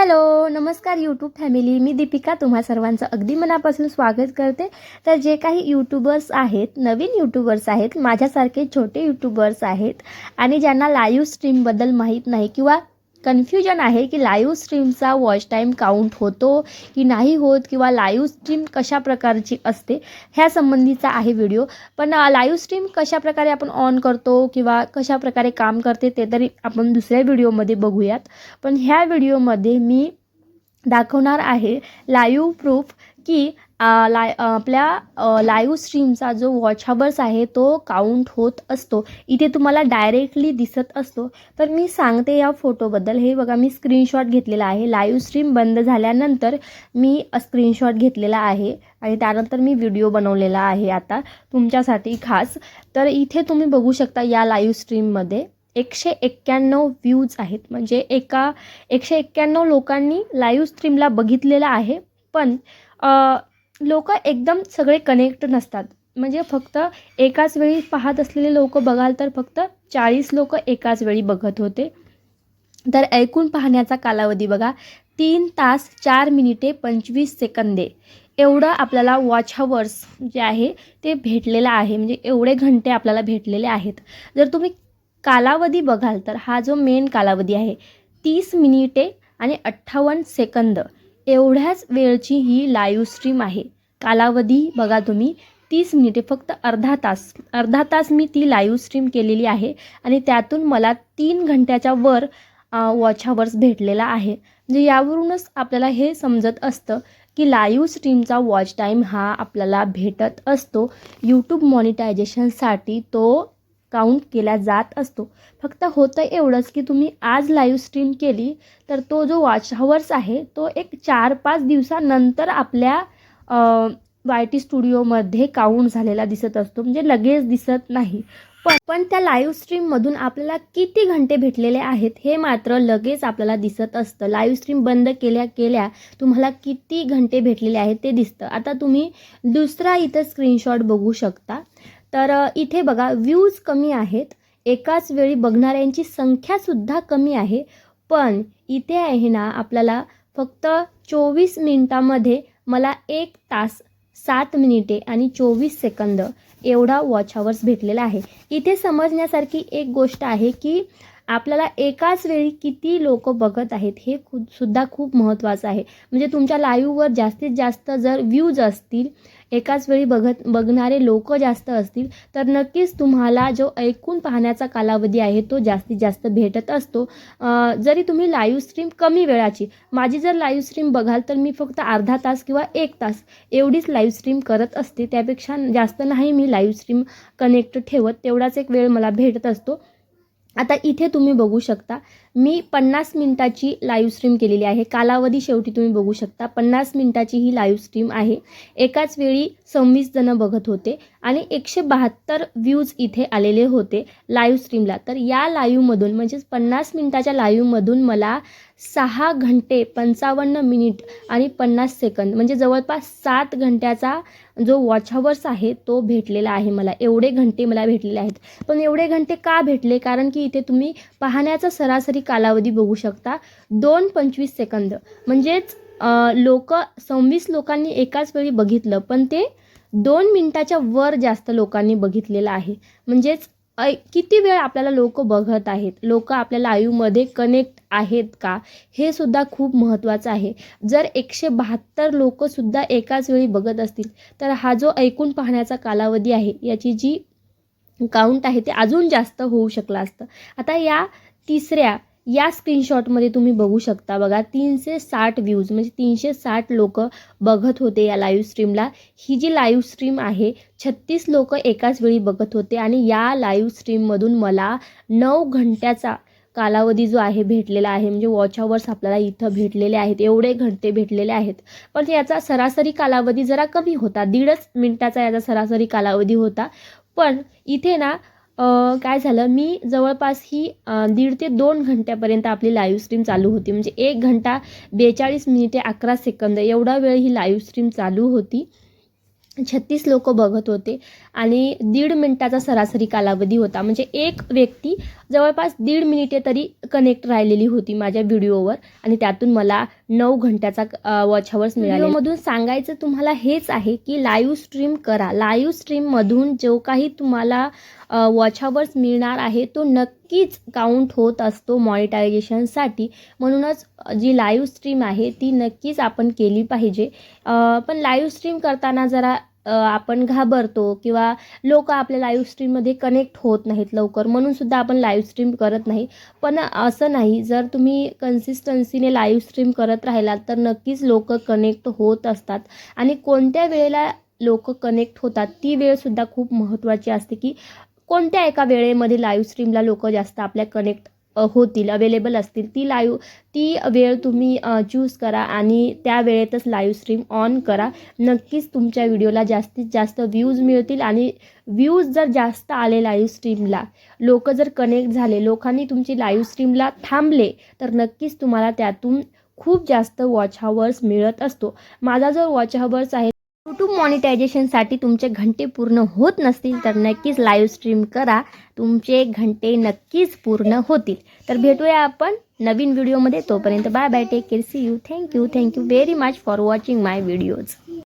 Hello नमस्कार YouTube family मी दीपिका. तुम्हा सर्वांचं अगदी मनापासून स्वागत करते. तर जे काही यूट्यूबर्स आहेत नवीन यूट्यूबर्स आहेत माझ्यासारखे छोटे यूट्यूबर्स आहेत आणि ज्यांना लाईव्ह स्ट्रीमबद्दल माहीत नाही किंवा कन्फ्युजन आहे की लाईव्ह स्ट्रीमचा वॉच टाईम काउंट होतो की नाही होत किंवा लाईव्ह स्ट्रीम कशा प्रकारची असते ह्या संबंधीचा आहे व्हिडिओ पण लाईव्ह स्ट्रीम कशा प्रकारे आपण ऑन करतो किंवा कशा प्रकारे काम करते ते तरी आपण दुसऱ्या व्हिडिओमध्ये बघूयात. पण ह्या व्हिडिओमध्ये मी दाखवणार आहे लाईव्ह प्रूफ की लाय आपल्या लाईव्ह स्ट्रीमचा जो वॉच हवर्स आहे तो काउंट होत असतो. इथे तुम्हाला डायरेक्टली दिसत असतो. तर मी सांगते या फोटोबद्दल हे बघा मी स्क्रीनशॉट घेतलेला आहे. लाईव्ह स्ट्रीम बंद झाल्यानंतर मी स्क्रीनशॉट घेतलेला आहे. आणि त्यानंतर मी व्हिडिओ बनवलेला आहे आता तुमच्यासाठी खास. तर इथे तुम्ही बघू शकता या लाईव्ह स्ट्रीममध्ये एकशे एक्क्याण्णव व्ह्यूज आहेत. म्हणजे एका एकशे एक्क्याण्णव लोकांनी लाईव्ह स्ट्रीमला बघितलेलं आहे. पण लोक एकदम सगळे कनेक्ट नसतात. म्हणजे फक्त एकाच वेळी पाहत असलेले लोक बघाल तर फक्त चाळीस लोक एकाच वेळी बघत होते. तर ऐकून पाहण्याचा कालावधी बघा. तीन तास चार मिनिटे पंचवीस सेकंदे. एवढं आपल्याला वॉच हवर्स जे आहे ते भेटलेलं आहे. म्हणजे एवढे घंटे आपल्याला भेटलेले आहेत. जर तुम्ही कालावधी बघाल तर हा जो मेन कालावधी आहे तीस मिनिटे आणि अठ्ठावन्न सेकंद. एवढ्याच वेळची ही लाईव्ह स्ट्रीम आहे. कालावधी बघा तुम्ही. तीस मिनिटे फक्त अर्धा तास. अर्धा तास मी ती लाईव्ह स्ट्रीम केलेली आहे आणि त्यातून मला तीन घंट्याच्या वर वॉच हवर्स भेटलेला आहे. म्हणजे यावरूनच आपल्याला हे समजत असतं की लाईव्ह स्ट्रीमचा वॉच टाईम हा आपल्याला भेटत असतो. यूट्यूब मॉनिटायझेशनसाठी तो काउंट केला जात असतो. फक्त होतं एवढंच की तुम्ही आज लाईव्ह स्ट्रीम केली तर तो जो वॉच हवर्स आहे तो एक चार पाच दिवसानंतर आपल्या वाय टी स्टुडिओमध्ये काउंट झालेला दिसत असतो. म्हणजे लगेच दिसत नाही. पण पण त्या लाईव्ह स्ट्रीममधून आपल्याला किती घंटे भेटलेले आहेत हे मात्र लगेच आपल्याला दिसत असतं. लाईव्ह स्ट्रीम बंद केल्या केल्या तुम्हाला किती घंटे भेटलेले आहेत ते दिसतं. आता तुम्ही दुसरा इथं स्क्रीनशॉट बघू शकता. तर इथे बघा व्ह्यूज कमी आहेत. एकाच वेळी बघणाऱ्यांची संख्यासुद्धा कमी आहे. पण इथे आहे ना आपल्याला फक्त चोवीस मिनटामध्ये मला एक तास सात मिनिटे आणि चोवीस सेकंद एवढा वॉच आवर्स भेटलेला आहे. इथे समजण्यासारखी एक गोष्ट आहे की आपल्याला एकाच वेळी किती लोक बघत आहेत हे खूप सुद्धा खूप महत्त्वाचं आहे. म्हणजे तुमच्या लाईव्हवर जास्तीत जास्त जर व्ह्यूज असतील एकाच वेळी बघत बघणारे लोक जास्त असतील तर नक्कीच तुम्हाला जो ऐकून पाहण्याचा कालावधी आहे तो जास्तीत जास्त भेटत असतो. जरी तुम्ही लाईव्ह स्ट्रीम कमी वेळाची माझी जर लाईव्ह स्ट्रीम बघाल तर मी फक्त अर्धा तास किंवा एक तास एवढीच लाईव्ह स्ट्रीम करत असते. त्यापेक्षा जास्त नाही मी लाईव्ह स्ट्रीम कनेक्ट ठेवत तेवढाच एक वेळ मला भेटत असतो. आता इथे तुम्ही बघू शकता मी पन्नास मिनटाची लाईव्ह स्ट्रीम केलेली आहे. कालावधी शेवटी तुम्ही बघू शकता. पन्नास मिनटाची ही लाईव्ह स्ट्रीम आहे. एकाच वेळी सव्वीस जणं बघत होते आणि एकशे बहात्तर व्ह्यूज इथे आलेले होते लाईव्ह स्ट्रीमला तर या लाईव्हमधून म्हणजेच पन्नास मिनटाच्या लाईव्हमधून मला सहा घंटे पंचावन्न मिनिट आणि पन्नास सेकंद म्हणजे जवळपास सात घंट्याचा जो वॉच हवर्स आहे तो भेटलेला आहे मला. एवढे घंटे मला भेटलेले आहेत. पण एवढे घंटे का भेटले? कारण की इथे तुम्ही पाहण्याचा सरासरी कालावधी बघू शकता. दोन पंचवीस सेकंद. म्हणजेच लोक सव्वीस लोकांनी एकाच वेळी बघितलं पण ते दोन मिनटाच्या वर जास्त लोकांनी बघितलेलं आहे. म्हणजेच ऐ किती वेळ आपल्याला लोक बघत आहेत? लोक आपल्याला आयूमध्ये कनेक्ट आहेत का? हे सुद्धा खूप महत्त्वाचं आहे. जर एकशे बहात्तर लोकसुद्धा एकाच वेळी बघत असतील तर हा जो ऐकून पाहण्याचा कालावधी आहे याची जी काउंट आहे ते अजून जास्त होऊ शकलं असतं. आता या तिसऱ्या या स्क्रीनशॉटमध्ये तुम्ही बघू शकता बघा तीनशे साठ व्ह्यूज म्हणजे तीनशे साठ लोक बघत होते या लाईव्ह स्ट्रीमला ही जी लाईव्ह स्ट्रीम आहे छत्तीस लोक एकाच वेळी बघत होते आणि या लाईव्ह स्ट्रीममधून मला नऊ घंट्याचा कालावधी जो आहे भेटलेला आहे म्हणजे वॉच आवर्स आपल्याला इथं भेटलेले आहेत एवढे घंटे भेटलेले आहेत. पण याचा सरासरी कालावधी जरा कमी होता दीडच मिनटाचा याचा सरासरी कालावधी होता. पण इथे ना काय झालं? मी जवळपास ही दीड ते दोन घंट्यापर्यंत आपली लाईव्ह स्ट्रीम चालू होती. म्हणजे एक घंटा बेचाळीस मिनिटे अकरा सेकंद एवढा वेळ ही लाईव्ह स्ट्रीम चालू होती. छत्तीस लोक बघत होते आणि दीड मिनटाचा सरासरी कालावधी होता. म्हणजे एक व्यक्ती जवळपास दीड मिनिटे तरी कनेक्ट राहिलेली होती माझ्या व्हिडिओवर आणि त्यातून मला नऊ घंट्याचा वॉच हवर्स मिळाले. मधून सांगायचं तुम्हाला हेच आहे की लाईव्ह स्ट्रीम करा. लाईव्ह स्ट्रीममधून जो काही तुम्हाला वॉच हवर्स मिळणार आहे तो नक्कीच काउंट होत असतो मॉनिटायझेशनसाठी म्हणूनच जी लाईव्ह स्ट्रीम आहे ती नक्कीच आपण केली पाहिजे. पण लाईव्ह स्ट्रीम करताना जरा आपण घाबरतो किंवा लोक आपल्या लाईव्ह स्ट्रीममध्ये कनेक्ट होत नाहीत लवकर. म्हणून सुद्धा आपण लाईव्ह स्ट्रीम करत नाही. पण असं नाही जर तुम्ही कन्सिस्टन्सीने लाईव्ह स्ट्रीम करत राहिलात तर नक्कीच लोक कनेक्ट होत असतात. आणि कोणत्या वेळेला लोक कनेक्ट होतात ती वेळसुद्धा खूप महत्त्वाची असते की कोणत्या एका वेळेमध्ये लाईव्ह स्ट्रीमला लोक जास्त आपल्या कनेक्ट होतील अवेलेबल असतील ती लाईव ती वेळ तुम्ही चूज करा आणि त्या वेळेतच लाईव्ह स्ट्रीम ऑन करा. नक्कीच तुमच्या व्हिडिओला जास्तीत जास्त व्ह्यूज मिळतील आणि व्ह्यूज जर जास्त आले लाईव्ह स्ट्रीमला लोक जर कनेक्ट झाले लोकांनी तुमची लाईव्ह स्ट्रीमला थांबले तर नक्कीच तुम्हाला त्यातून खूप जास्त वॉच हवर्स मिळत असतो. माझा जो वॉच हवर्स आहे यूट्यूब मॉनिटायझेशनसाठी तुमचे घंटे पूर्ण होत नसतील तर नक्कीच लाईव्ह स्ट्रीम करा. तुमचे घंटे नक्कीच पूर्ण होतील. तर भेटूया आपण नवीन व्हिडिओमध्ये तोपर्यंत bye bye take care see you thank you thank you very much for watching my videos